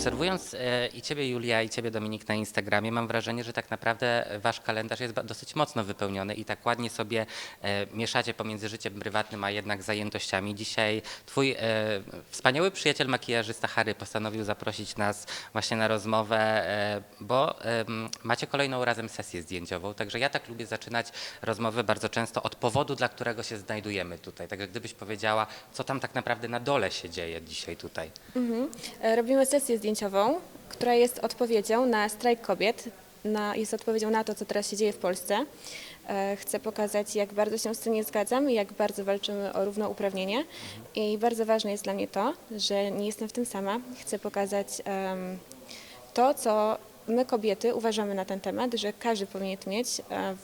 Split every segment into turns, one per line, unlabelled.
Obserwując e, i Ciebie, Julia, i Ciebie, Dominik, na Instagramie, mam wrażenie, że tak naprawdę Wasz kalendarz jest dosyć mocno wypełniony i tak ładnie sobie e, mieszacie pomiędzy życiem prywatnym, a jednak zajętościami. Dzisiaj Twój e, wspaniały przyjaciel makijażysta Harry postanowił zaprosić nas właśnie na rozmowę, bo macie kolejną razem sesję zdjęciową, także ja tak lubię zaczynać rozmowy bardzo często od powodu, dla którego się znajdujemy tutaj. Także gdybyś powiedziała, co tam tak naprawdę na dole się dzieje dzisiaj tutaj.
E, Robimy sesję zdjęciową, która jest odpowiedzią na strajk kobiet, na, jest odpowiedzią na to, co teraz się dzieje w Polsce. E, Chcę pokazać, jak bardzo się z tym nie zgadzam i jak bardzo walczymy o równouprawnienie. I bardzo ważne jest dla mnie to, że nie jestem w tym sama. Chcę pokazać to, co my kobiety uważamy na ten temat, że każdy powinien mieć e,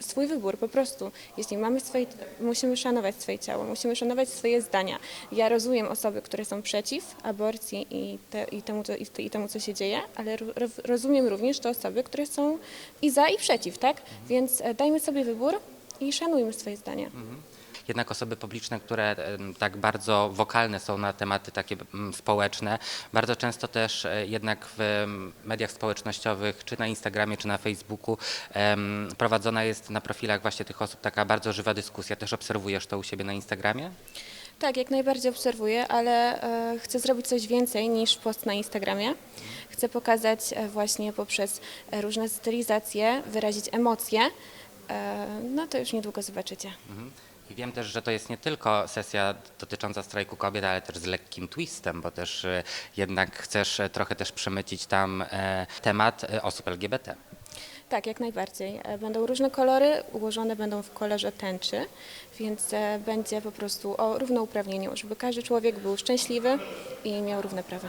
swój wybór po prostu. Jeśli mamy swoje, musimy szanować swoje ciało, musimy szanować swoje zdania. Ja rozumiem osoby, które są przeciw aborcji i, te, i, temu, co, i, i temu, co się dzieje, ale ro, rozumiem również te osoby, które są i za, i przeciw, tak? Więc e, dajmy sobie wybór i szanujmy swoje zdania.
Jednak osoby publiczne, które tak bardzo wokalne są na tematy takie mm, społeczne, bardzo często też e, jednak w mediach społecznościowych, czy na Instagramie, czy na Facebooku prowadzona jest na profilach właśnie tych osób taka bardzo żywa dyskusja. Też obserwujesz to u siebie na Instagramie?
Tak, jak najbardziej obserwuję, ale e, chcę zrobić coś więcej niż post na Instagramie. Chcę pokazać e, właśnie poprzez różne stylizacje, wyrazić emocje. No to już niedługo zobaczycie.
I wiem też, że to jest nie tylko sesja dotycząca strajku kobiet, ale też z lekkim twistem, bo też e, jednak chcesz e, trochę też przemycić tam e, temat osób LGBT.
Tak, jak najbardziej. E, Będą różne kolory, ułożone będą w kolorze tęczy, więc e, będzie po prostu o równouprawnieniu, żeby każdy człowiek był szczęśliwy i miał równe prawa.